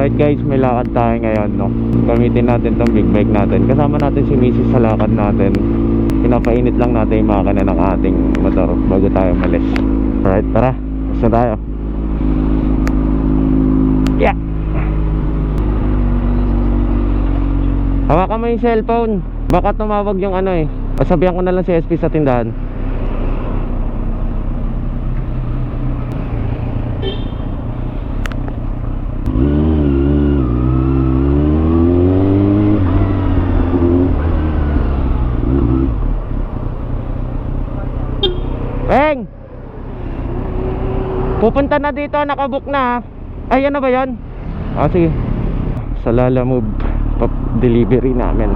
Alright guys, may lakad tayo ngayon no. Gamitin natin tong big bike natin. Kasama natin si Mrs. sa lakad natin. Pinapainit lang natin yung makina ng ating motor bago tayo malis. Alright, tara. Basta tayo. Yeah. Hawakan mo yung cellphone. Baka tumawag yung ano eh. Pasabihan ko na lang si SP sa tindahan. Pupunta na dito, nakabook na. Ay, ano ba yan? Ah, sige. Sa Lala Move, delivery namin.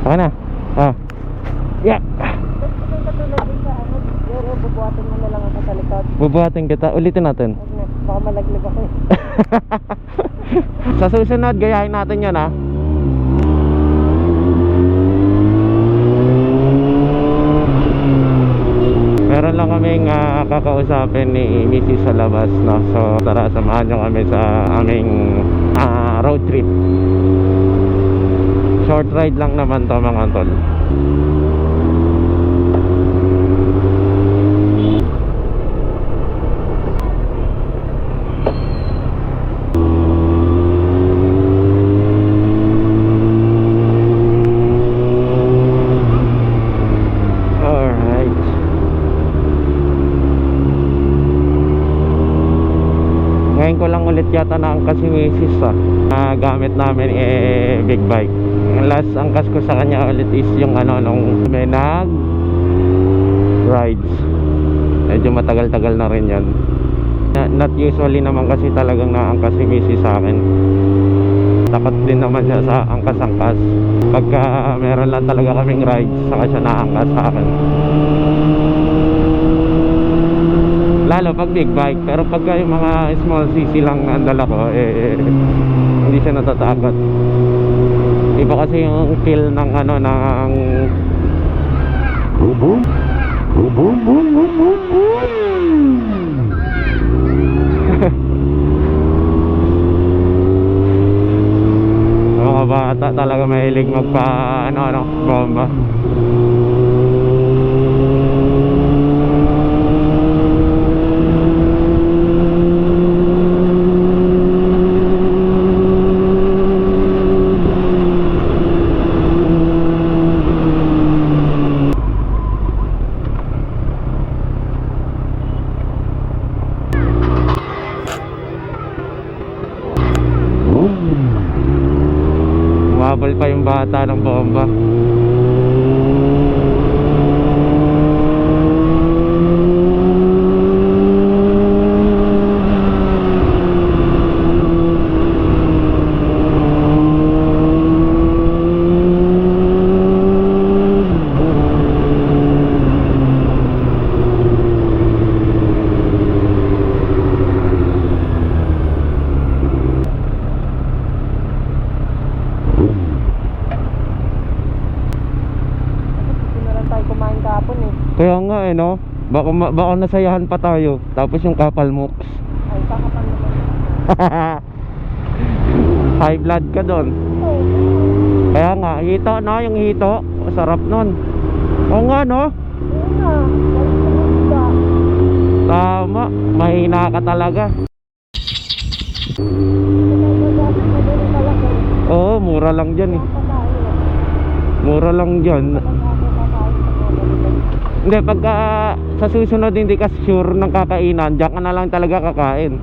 Okay na. Ah. Yeah. Bubuhatin mo na lang ako sa likod. Bubuhatin kita. Ulitin natin. Na, baka malaglag ako eh. Sa susunod, gayahin natin yun ha. Meron lang kaming ah, kakausapin ni Mrs. sa labas, no? So, tara, samahan nyo kami sa aming ah, road trip. Short ride lang naman to mga tol. Alright. Ngayon ko lang ulit yata na angkas si Mrs. ah. Na gamit namin eh big bike. Ang last angkas ko sa kanya ulit is yung ano nung may nag rides. Medyo matagal-tagal na rin yan. Not usually naman kasi talagang naangkas si Mrs. sa akin. Takot din naman siya sa angkas-angkas. Pagka meron lang talaga kaming rides, saka siya naangkas sa akin. Lalo pag big bike, pero pagka yung mga small cc lang ang dala ko, eh, hindi siya natatakot. Iba kasi yung feel ng ano, ng... Boom, boom. Boom, boom, boom, boom, boom, boom. mga bata talaga mahilig magpa ano ano bomba Umabol pa yung bata ng bomba. Hindi na lang tayo kumain kahapon eh. Kaya nga eh no. Baka, ma- baka nasayahan pa tayo. Tapos yung kapal mo. Ay, saka pa naman. High blood ka doon. Oo. Kaya nga, hito no, yung hito. Sarap nun. Oo nga no. Na. Na. Tama. Mahina ka talaga. Mo. Oo, mura lang dyan eh. Mura lang dyan. Hindi, pagka sa susunod hindi ka sure ng kakainan, diyan ka na lang talaga kakain.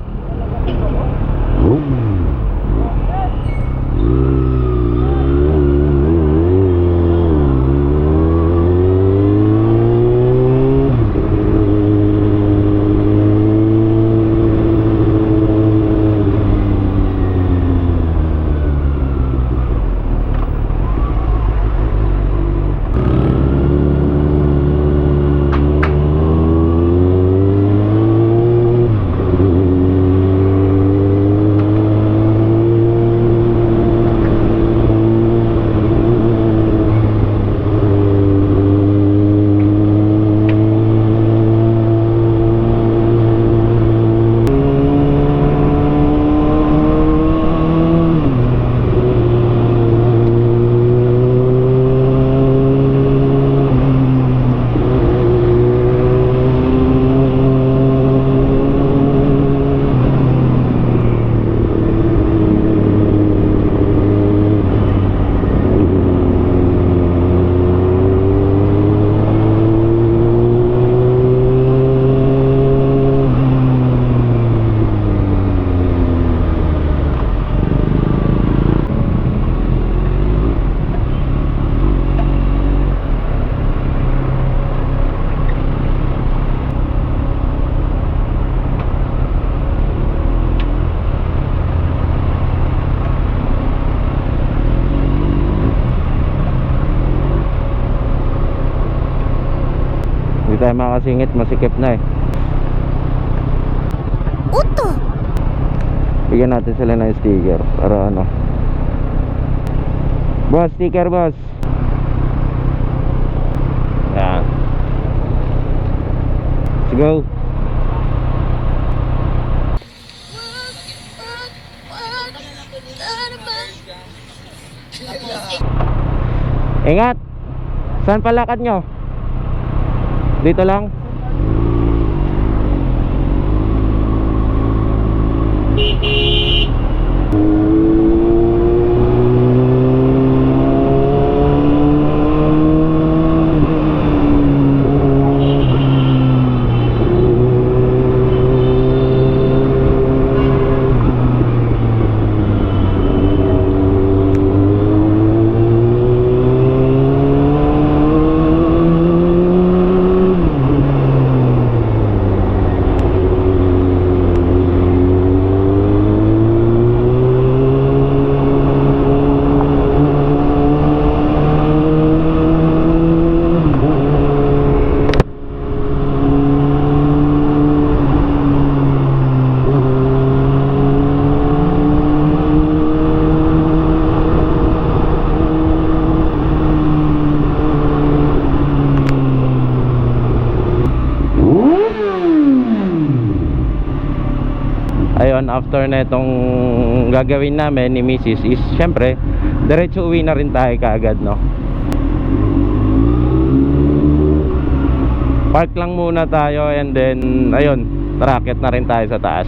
Tayo makasingit, masikip na eh. Uto! Bigyan natin sila ng sticker para ano. Boss, sticker boss. Yan. Let's go. Ingat. Saan palakad nyo? Dito lang. After na itong gagawin namin ni Mrs. is syempre, diretso uwi na rin tayo kaagad, no? Park lang muna tayo and then, ayun, racket na rin tayo sa taas.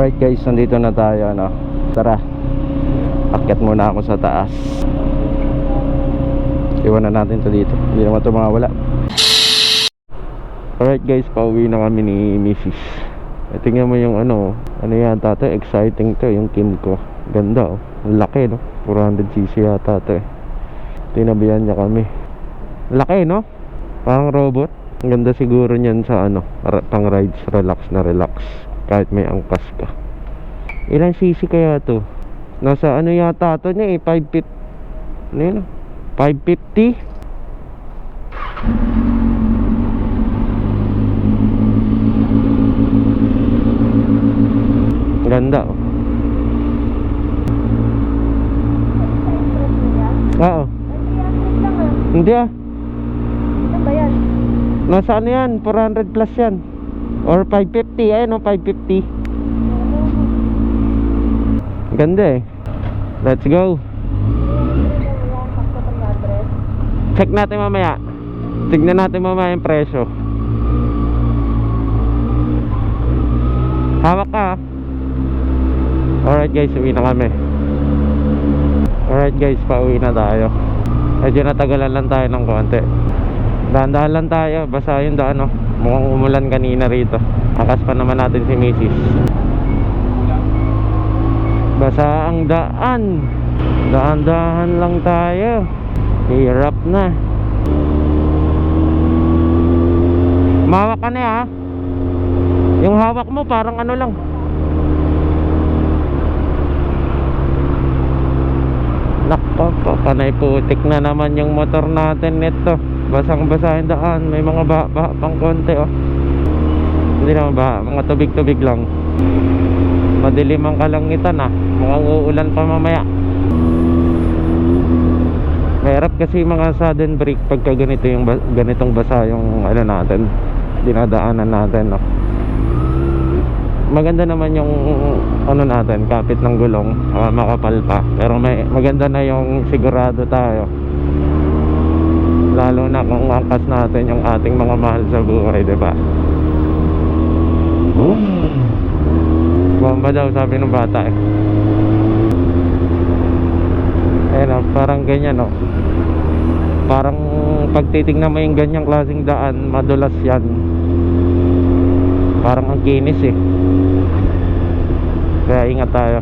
Alright guys, nandito na tayo ano. Tara. Akyat muna ako sa taas. Iwanan natin to dito. Hindi naman to mawala. Alright guys, pauwi na kami ni Mrs. Eh, tingnan mo yung ano, ano yan tato, exciting to, yung Kim ko. Ganda oh. Laki no. 400cc yata to eh. Tinabihan niya kami. Laki no? Parang robot. Ang ganda siguro niyan sa ano, pang rides, relax na relax. Kahit may angkas ka. Ilan cc kaya to? Nasa ano yata to niya eh, 550. Ano yun? 550? Ganda oh. Oo. Hindi ah. Ba yan? Nasa ano yan? 400 plus yan. Or 550. Ayun oh, 550. Ganda eh. Let's go. Check natin mamaya. Tignan natin mamaya yung presyo. Hawak ka. ah. Alright guys, uwi na kami. Alright guys, pauwi na tayo. Medyo natagalan lang tayo ng konti. Dahan-dahan lang tayo, basa yung daan no. Mukhang umulan kanina rito. Akas pa naman natin si Mrs. Basa ang daan. Dahan-dahan lang tayo. Hirap na. Mawak ka na ha. Yung hawak mo parang ano lang. Nako po, panay putik na naman yung motor natin nito. Basang basa yung daan, may mga baha, pang konti oh. Hindi naman baha, mga tubig-tubig lang. Madilim ang kalangitan ah. Mukhang uulan pa mamaya. Mahirap kasi mga sudden break pagka ganito yung ganitong basa yung ano natin, dinadaanan natin no. Maganda naman yung ano natin, kapit ng gulong, ah, makapal pa. Pero may maganda na yung sigurado tayo. Lalo na kung angkas natin yung ating mga mahal sa buhay, 'di ba? Bomba daw sabi ng bata eh. Ayun oh, parang ganyan oh. Parang pag titignan mo yung ganyang klaseng daan, madulas yan. Parang ang kinis eh. Kaya ingat tayo.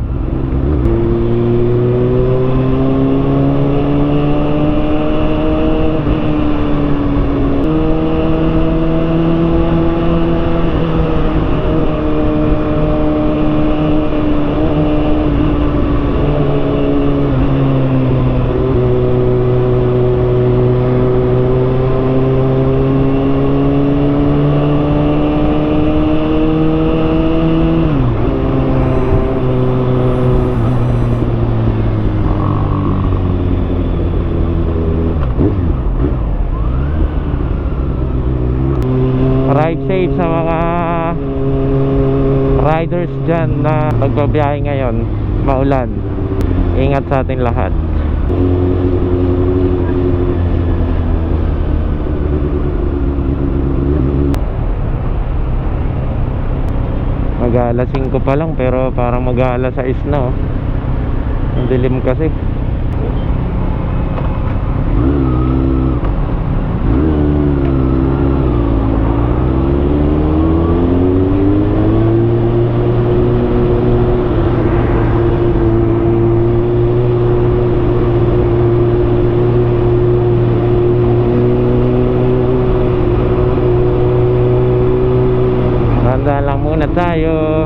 ride safe sa mga riders dyan na nagbabiyahe ngayon. Maulan. Ingat sa atin lahat. Mag-aala 5 pa lang pero parang mag-aala 6 na oh. ang dilim kasi Tayo.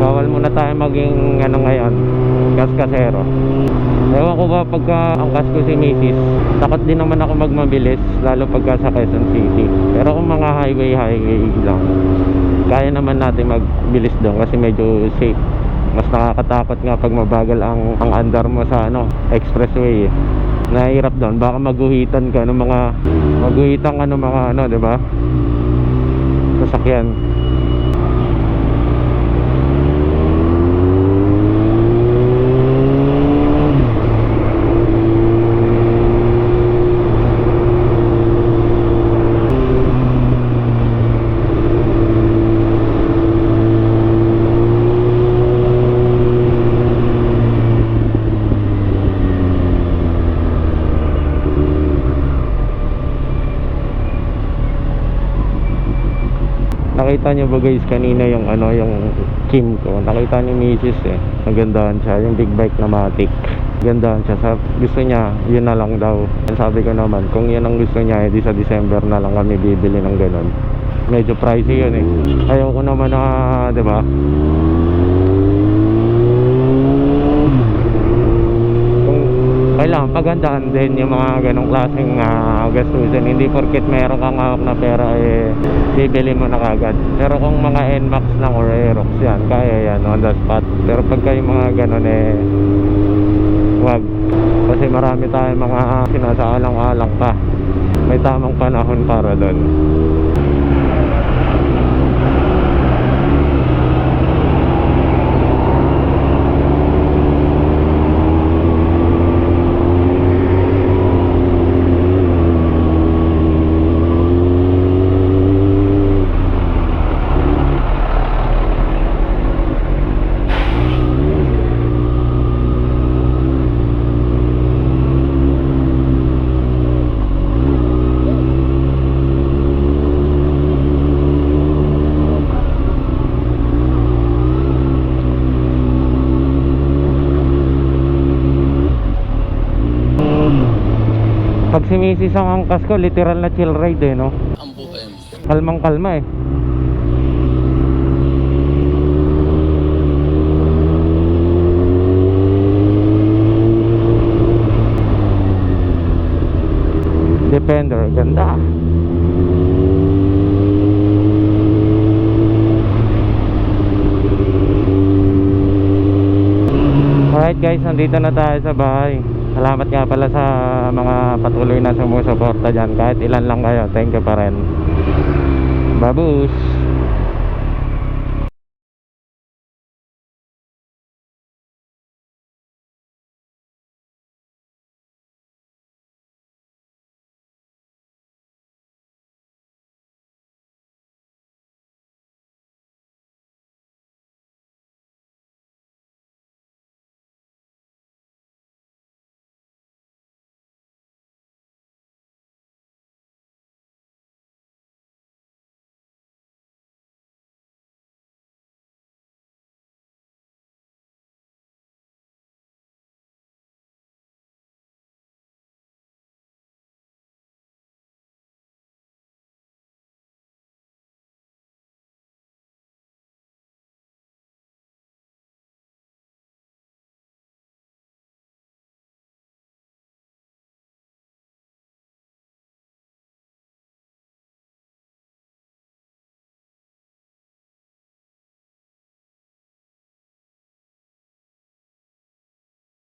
Bawal muna tayo maging ano ngayon, kaskasero. Ewan ko ba pagka angkas ko si Mrs. Takot din naman ako magmabilis, lalo pagka sa Quezon City. Pero kung mga highway, highway lang, kaya naman natin magbilis doon kasi medyo safe. Mas nakakatakot nga pag mabagal ang, ang andar mo sa ano, expressway. eh. Nahihirap doon, baka maguhitan ka ng mga maguhitan ka ng mga ano, 'di ba? sasakyan Nakita niyo ba guys kanina yung ano yung Kim ko. Nakita ni Mrs. eh. Nagandahan siya yung big bike na Matic. Gandahan siya sa gusto niya, yun na lang daw. And sabi ko naman, kung yun ang gusto niya, edi sa December na lang kami bibili ng ganun. Medyo pricey yun eh. Ayaw ko naman na, 'di ba? Kung kailangan pagandahan din yung mga ganong klaseng uh, gastusin. Hindi porket meron kang hawak na pera eh bibili mo na kagad. Pero kung mga NMAX lang or Aerox yan, kaya yan on the spot. Pero pagka yung mga ganon eh wag. Kasi marami tayong mga sinasaalang-alang pa. May tamang panahon para doon. Pag si Mrs. ang angkas ko, literal na chill ride eh, no? Ang buhay. Kalmang kalma eh. Defender, ganda. Alright guys, nandito na tayo sa bahay. Salamat nga pala sa mga patuloy na sumusuporta dyan. Kahit ilan lang kayo, thank you pa rin. Babus!